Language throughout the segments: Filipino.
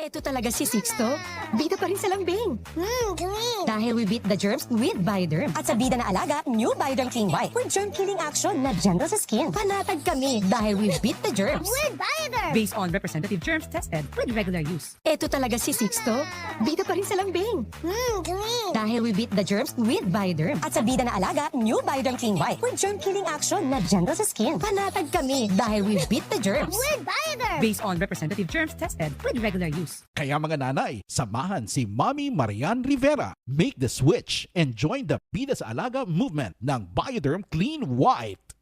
Eto talaga si Sixto. Bida pa rin sa lambing. Hmm, galing. Dahil we beat the germs with Bioderm. At sa bida na alaga, new Bioderm Clean White with germ-killing action na gentle sa skin. Panatag kami dahil we beat the germs. With Bioderm! based on representative germs tested with regular use. Eto talaga si Sixto. Bida pa rin sa lambing. Hmm, galing. Dahil we beat the germs with Bioderm. At sa bida na alaga, new Bioderm Clean White with germ-killing action na gentle sa skin. Panatag kami dahil we beat the germs. With Bioderm! Based on representative germs tested with regular use. Kaya mga nanay, samahan si Mommy Marian Rivera. Make the switch and join the Bida sa Alaga movement ng Bioderm Clean White.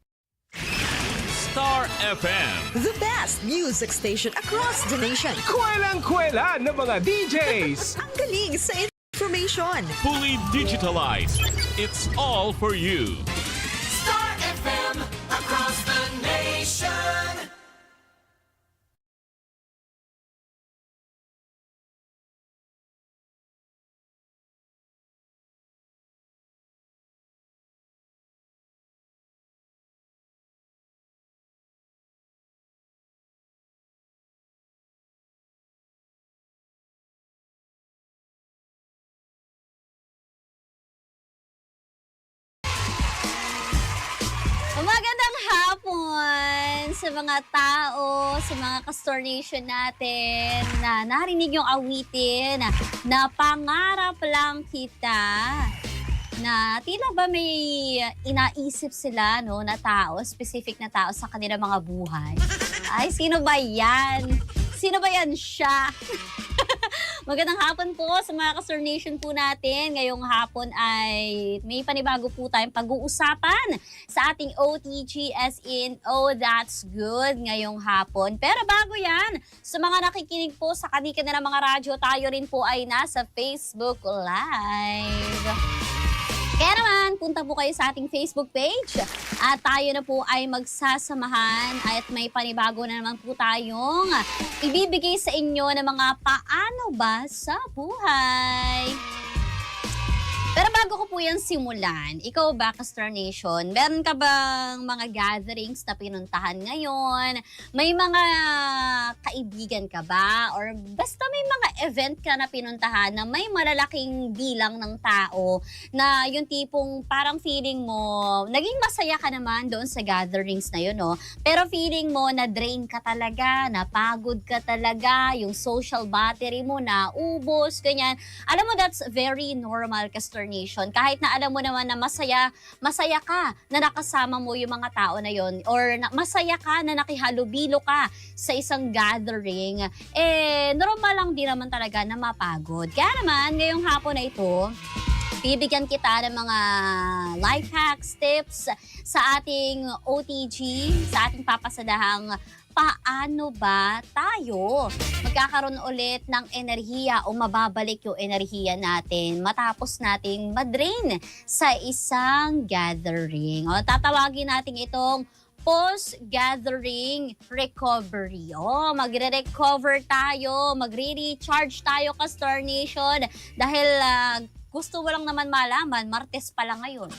Star FM. The best music station across the nation. Kwelang-kwela ng mga DJs. Ang galing sa information. Fully digitalized. It's all for you. Hapon sa mga tao, sa mga ka-Store Nation natin na narinig yung awitin na pangarap lang kita na tila ba may inaisip sila no na tao, specific na tao sa kanilang mga buhay. Ay, sino ba yan? Sino ba yan siya? Magandang hapon po sa mga ka-Star Nation po natin. Ngayong hapon ay may panibago po tayong pag-uusapan sa ating OTG as in Oh That's Good ngayong hapon. Pero bago yan, sa mga nakikinig po sa kanika na ng mga radyo, tayo rin po ay nasa Facebook Live. Kaya naman, punta po kayo sa ating Facebook page at tayo na po ay magsasamahan at may panibago na naman po tayong ibibigay sa inyo ng mga paano ba sa buhay. Pero bago ko po yan simulan, ikaw ba, Castor Nation, meron ka bang mga gatherings na pinuntahan ngayon? May mga kaibigan ka ba? Or basta may mga event ka na pinuntahan na may malalaking bilang ng tao na yung tipong parang feeling mo, naging masaya ka naman doon sa gatherings na yun, no? Pero feeling mo na drain ka talaga, napagod ka talaga, yung social battery mo na ubos, ganyan. Alam mo, that's very normal, Castor Nation. Kahit na alam mo naman na masaya, masaya ka na nakasama mo yung mga tao na yon or na, masaya ka na nakihalubilo ka sa isang gathering, eh, normal lang din naman talaga na mapagod. Kaya naman, ngayong hapon na ito, bibigyan kita ng mga life hacks, tips sa ating OTG, sa ating papasadahang paano ba tayo magkakaroon ulit ng enerhiya o mababalik yung enerhiya natin matapos nating madrain sa isang gathering. O, tatawagin natin itong post-gathering recovery. O, magre-recover tayo, magre-recharge tayo ka Star Nation dahil ah, gusto mo lang naman malaman, Martes pa lang ngayon.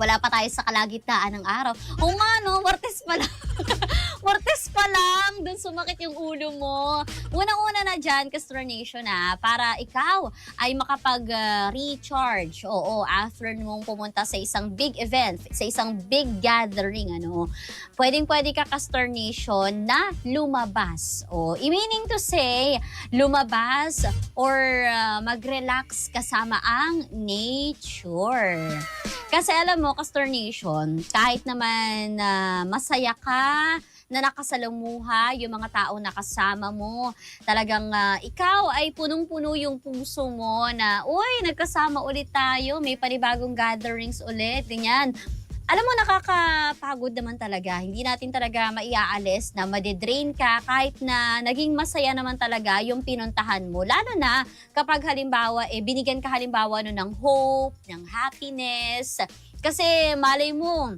Wala pa tayo sa kalagitnaan ng araw. O nga no, Martes pa lang. Martes pa lang, dun sumakit yung ulo mo. Unang-una na dyan, Castor Nation ah, para ikaw ay makapag-recharge. Oo, after mong pumunta sa isang big event, sa isang big gathering, ano, pwedeng-pwede ka, Castor Nation, na lumabas. O, meaning to say, lumabas or ah, mag-relax kasama ang nature. Kasi alam mo, Castor Nation, kahit naman na masaya ka, na nakasalamuha, yung mga tao na kasama mo, talagang ah, ikaw ay punong-puno yung puso mo na, uy, nagkasama ulit tayo, may panibagong gatherings ulit, ganyan. Alam mo, nakakapagod naman talaga. Hindi natin talaga maiaalis na madedrain ka kahit na naging masaya naman talaga yung pinuntahan mo. Lalo na kapag halimbawa, eh, binigyan ka halimbawa no, ng hope, ng happiness. Kasi malay mo,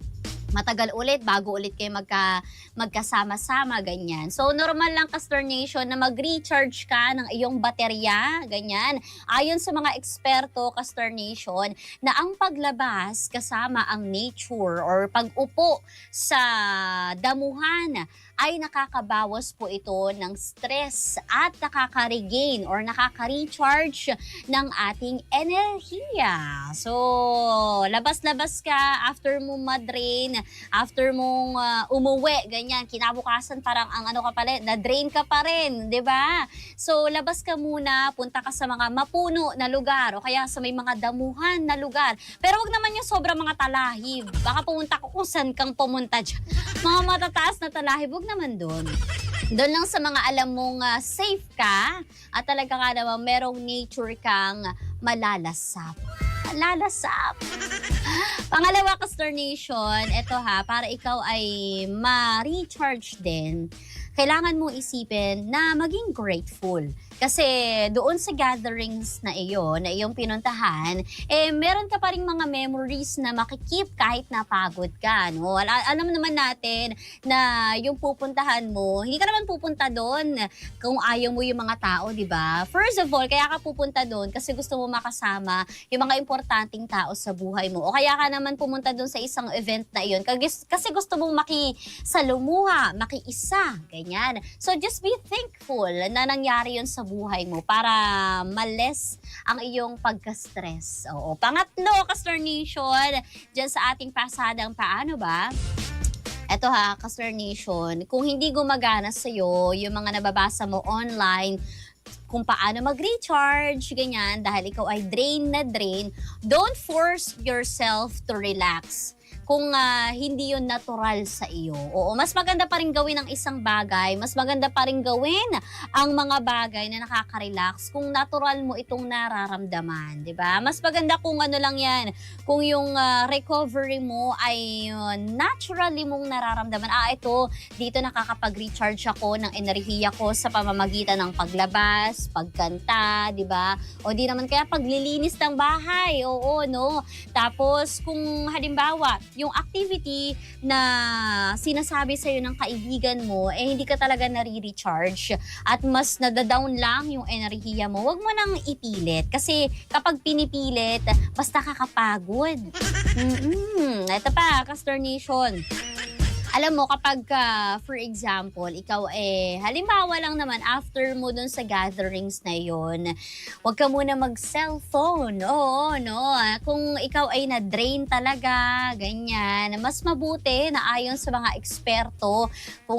matagal ulit bago ulit kayo magka, magkasama-sama, ganyan. So, normal lang, Castor Nation, na mag-recharge ka ng iyong baterya, ganyan. Ayon sa mga eksperto, Castor Nation, na ang paglabas kasama ang nature or pag-upo sa damuhan ay nakakabawas po ito ng stress at nakaka-regain or nakaka-recharge ng ating enerhiya. So, labas-labas ka after mo madrain, after mong ah, umuwi, ganyan, kinabukasan parang ang ano ka pala, na-drain ka pa rin, di ba? So, labas ka muna, punta ka sa mga mapuno na lugar o kaya sa may mga damuhan na lugar. Pero wag naman yung sobrang mga talahib. Baka pumunta ko kung saan kang pumunta dyan. Mga matataas na talahib, wag naman doon. Doon lang sa mga alam mong ah, safe ka at talaga ka naman merong nature kang malalasap. Malalasap. Pangalawa, Castor Nation, eto ha, para ikaw ay ma-recharge din, kailangan mo isipin na maging grateful. Kasi doon sa gatherings na iyon, na iyong pinuntahan, eh meron ka pa rin mga memories na makikip kahit napagod ka. No? Al- alam naman natin na yung pupuntahan mo, hindi ka naman pupunta doon kung ayaw mo yung mga tao, di ba? First of all, kaya ka pupunta doon kasi gusto mo makasama yung mga importanteng tao sa buhay mo. O kaya ka naman pumunta doon sa isang event na iyon kasi gusto mong makisalumuha, makiisa, ganyan. So just be thankful na nangyari yun sa buhay mo para males ang iyong pagka-stress. Oo. Pangatlo, Castor Nation, dyan sa ating pasadang paano ba? Eto ha, Castor Nation, kung hindi gumagana sa'yo yung mga nababasa mo online, kung paano mag-recharge, ganyan, dahil ikaw ay drain na drain, don't force yourself to relax kung ah, hindi yun natural sa iyo. Oo, mas maganda pa rin gawin ang isang bagay, mas maganda pa rin gawin ang mga bagay na nakaka-relax kung natural mo itong nararamdaman, 'di ba? Mas maganda kung ano lang 'yan, kung yung ah, recovery mo ay uh, naturally mong nararamdaman. Ah, ito, dito nakakapag-recharge ako ng enerhiya ko sa pamamagitan ng paglabas, pagkanta, 'di ba? O di naman kaya paglilinis ng bahay. Oo, no. Tapos kung halimbawa, yung activity na sinasabi sa'yo ng kaibigan mo, eh hindi ka talaga nare-recharge at mas nadadown lang yung enerhiya mo, wag mo nang ipilit. Kasi kapag pinipilit, mas nakakapagod. Mm-mm. Ito pa, Castor Nation. Alam mo, kapag, ah, for example, ikaw eh, halimbawa lang naman, after mo dun sa gatherings na yon, huwag ka muna mag-cellphone. Oo, no? Kung ikaw ay na-drain talaga, ganyan, mas mabuti na ayon sa mga eksperto,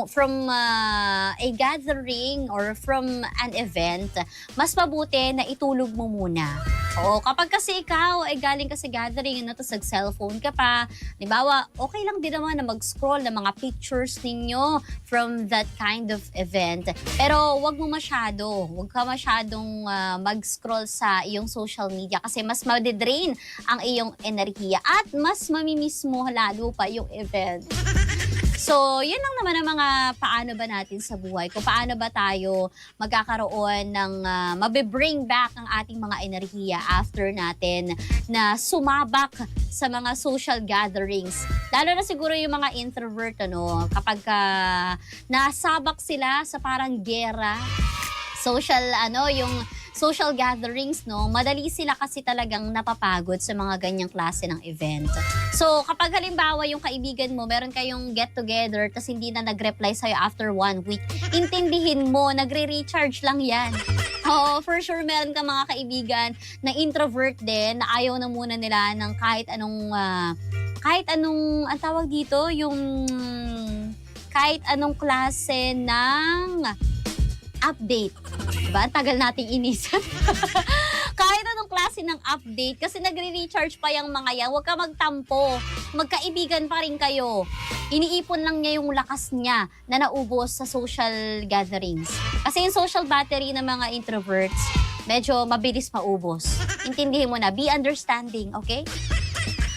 from ah, a gathering or from an event, mas mabuti na itulog mo muna. Oo, kapag kasi ikaw ay galing ka sa gathering, ano, tapos nag-cellphone ka pa, Halimbawa, okay lang din naman na mag-scroll ng mga pictures ninyo from that kind of event. Pero wag mo masyado. Wag ka masyadong ah, mag-scroll sa iyong social media kasi mas ma-drain ang iyong enerhiya at mas mamimiss mo lalo pa yung event. So, yun lang naman ang mga paano ba natin sa buhay. Kung paano ba tayo magkakaroon ng uh, mabibring back ang ating mga enerhiya after natin na sumabak sa mga social gatherings. Lalo na siguro yung mga introvert, ano, kapag ah, nasabak sila sa parang gera, social, ano, yung social gatherings, no, madali sila kasi talagang napapagod sa mga ganyang klase ng event. So, kapag halimbawa yung kaibigan mo, meron kayong get-together, tapos hindi na nag-reply sa'yo after one week, intindihin mo, nagre-recharge lang yan. Oo, for sure, meron ka mga kaibigan na introvert din, na ayaw na muna nila ng kahit anong, ah, kahit anong, ang tawag dito, yung kahit anong klase ng update. Diba? Tagal nating inisip. Kahit anong klase ng update, kasi nagre-recharge pa yung mga yan, huwag ka magtampo. Magkaibigan pa rin kayo. Iniipon lang niya yung lakas niya na naubos sa social gatherings. Kasi yung social battery ng mga introverts, medyo mabilis maubos. Intindihin mo na, be understanding, okay?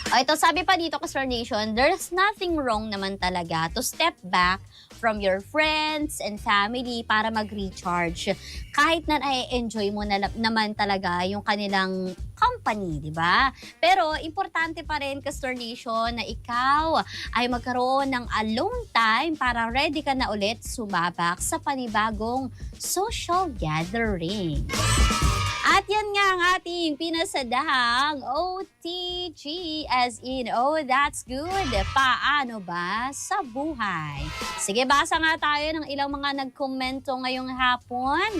O ito, sabi pa dito, Castor Nation, there's nothing wrong naman talaga to step back from your friends and family para mag-recharge. Kahit na na-enjoy mo na, naman talaga yung kanilang company, di ba? Pero importante pa rin, Castor Nation, na ikaw ay magkaroon ng alone time para ready ka na ulit sumabak sa panibagong social gathering. At yan nga ang ating pinasadahang OTG as in, oh, that's good. Paano ba sa buhay? Sige, basa nga tayo ng ilang mga nagkomento ngayong hapon.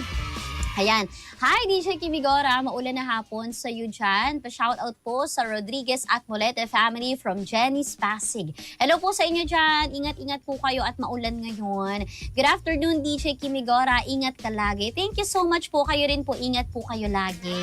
Ayan. Hi, DJ Kimigora. Maulan na hapon sa iyo dyan. Pa-shoutout po sa Rodriguez at Molete family from Jenny's Pasig. Hello po sa inyo dyan. Ingat-ingat po kayo at maulan ngayon. Good afternoon, DJ Kimigora. Ingat ka lagi. Thank you so much po. Kayo rin po. Ingat po kayo lagi.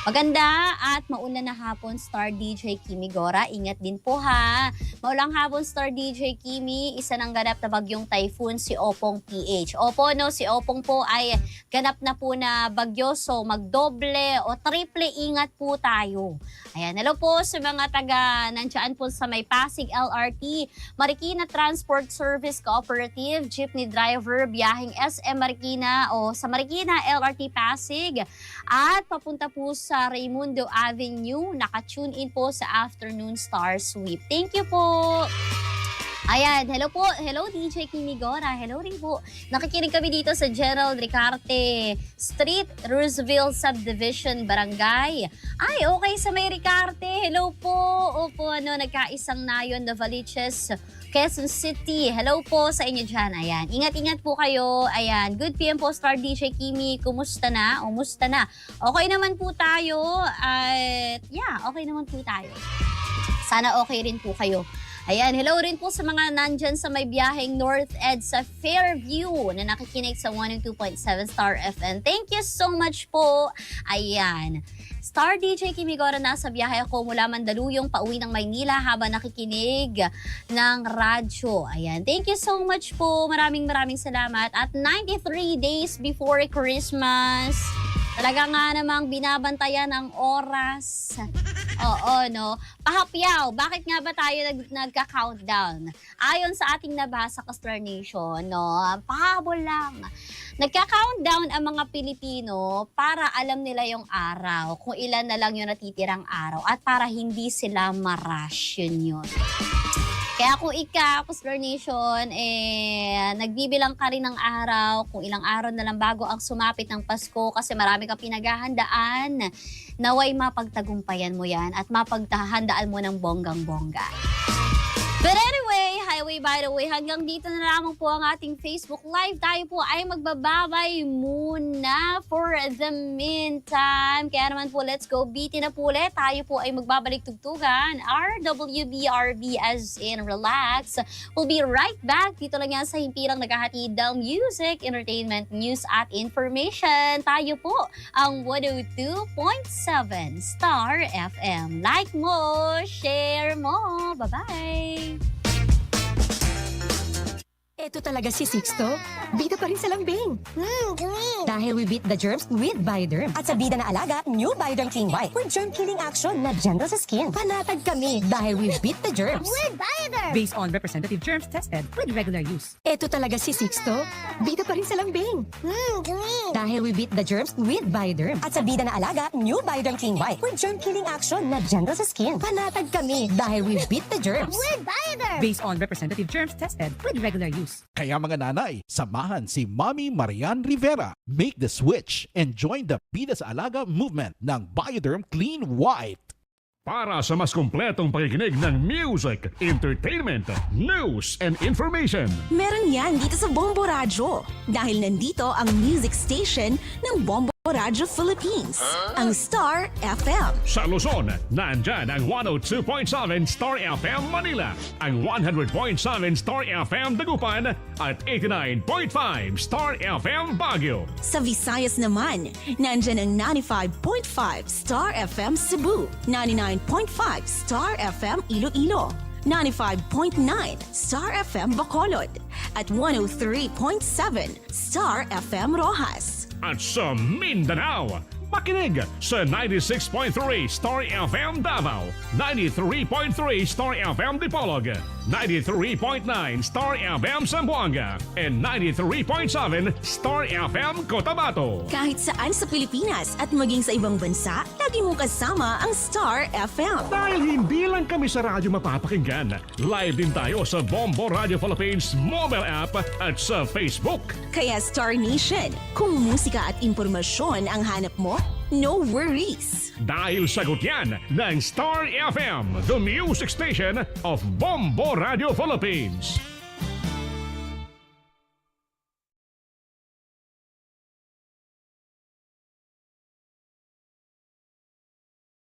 Maganda at maulan na hapon, Star DJ Kimigora. Ingat din po ha. Maulang hapon, Star DJ Kimi. Isa ng ganap na bagyong typhoon, si Opong PH. Opo, no, si Opong po ay ganap na po na bagyo. So, magdoble o triple ingat po tayo. Ayan, hello po sa mga taga nandiyan po sa may Pasig LRT, Marikina Transport Service Cooperative, jeepney driver, biyaheng SM Marikina o sa Marikina LRT Pasig at papunta po sa Raimundo Avenue. Naka-tune in po sa Afternoon Star Sweep. Thank you po! Ayan, hello po. Hello DJ Kimigora. Hello rin po. Nakikinig kami dito sa Gerald Ricarte Street, Roosevelt Subdivision, Barangay. Ay, okay sa may Ricarte. Hello po. Opo, ano, nagkaisang nayon na Valiches, Quezon City. Hello po sa inyo dyan. Ayan, ingat-ingat po kayo. Ayan, good PM po Star DJ Kimi. Kumusta na? O, musta na? Okay naman po tayo. At yeah, okay naman po tayo. Sana okay rin po kayo. Ayan, hello rin po sa mga nandyan sa may biyaheng North Ed sa Fairview na nakikinig sa 102.7 Star FM. Thank you so much po. Ayan. Star DJ Kimigora, nasa biyahe ako mula Mandaluyong pauwi ng Maynila habang nakikinig ng radyo. Ayan. Thank you so much po. Maraming maraming salamat. At 93 days before Christmas, talaga nga namang binabantayan ang oras. Oo, no? Pahapyaw, bakit nga ba tayo nag, nagka-countdown? Ayon sa ating nabasa ka Star Nation, no? Pahabol lang. Nagka-countdown ang mga Pilipino para alam nila yung araw, kung ilan na lang yung natitirang araw, at para hindi sila marash yun yun. Kaya kung ikaw, Kusler Nation, eh, nagbibilang ka rin ng araw, kung ilang araw na lang bago ang sumapit ng Pasko kasi marami kang pinaghahandaan, naway mapagtagumpayan mo yan at mapagtahandaan mo ng bonggang-bongga. But anyway, highway by the way, hanggang dito na lamang po ang ating Facebook Live. Tayo po ay magbababay muna for the meantime. Kaya naman po, let's go. Beatin na po ulit. Tayo po ay magbabalik tugtugan. RWBRB as in relax. We'll be right back. Dito lang yan sa himpirang naghahatid ng music, entertainment, news at information. Tayo po ang 102.7 Star FM. Like mo, share mo. Bye-bye! Ito talaga si Sixto. Bida pa rin sa lambing. Hmm, Dahil we beat the germs with Bioderm. At sa bida na alaga, new Bioderm Clean White with germ killing action na gentle sa skin. Panatag kami dahil we beat the germs. Based on representative germs tested with regular use. Ito talaga si Sixto. Bida pa rin sa lambing. Dahil we beat the germs with Bioderm. At sa bida na alaga, new Bioderm Clean White with germ killing action na gentle sa skin. Panatag kami dahil we beat the germs. Based on representative germs tested with regular use. Kaya mga nanay, samahan si Mommy Marian Rivera. Make the switch and join the Bida sa Alaga movement ng Bioderm Clean White. Para sa mas kumpletong pakikinig ng music, entertainment, news, and information. Meron yan dito sa Bombo Radyo. Dahil nandito ang music station ng Bombo Radyo Philippines, ang Star FM. Sa Luzon, nandyan ang 102.7 Star FM Manila, ang 100.7 Star FM Dagupan, at 89.5 Star FM Baguio. Sa Visayas naman, nandyan ang 95.5 Star FM Cebu, 99.5 Star FM Iloilo, 95.9 Star FM Bacolod, at 103.7 Star FM Rojas. At sa Mindanao, makinig sa 96.3 Star FM Davao, 93.3 Star FM Dipolog, 93.9 Star FM Zamboanga, and 93.7 Star FM Cotabato. Kahit saan sa Pilipinas at maging sa ibang bansa, lagi mong kasama ang Star FM. Dahil hindi lang kami sa radyo mapapakinggan, live din tayo sa Bombo Radio Philippines mobile app at sa Facebook. Kaya Star Nation, kung musika at impormasyon ang hanap mo, no worries. Dahil sagot yan ng Star FM, the music station of Bombo Radio Philippines.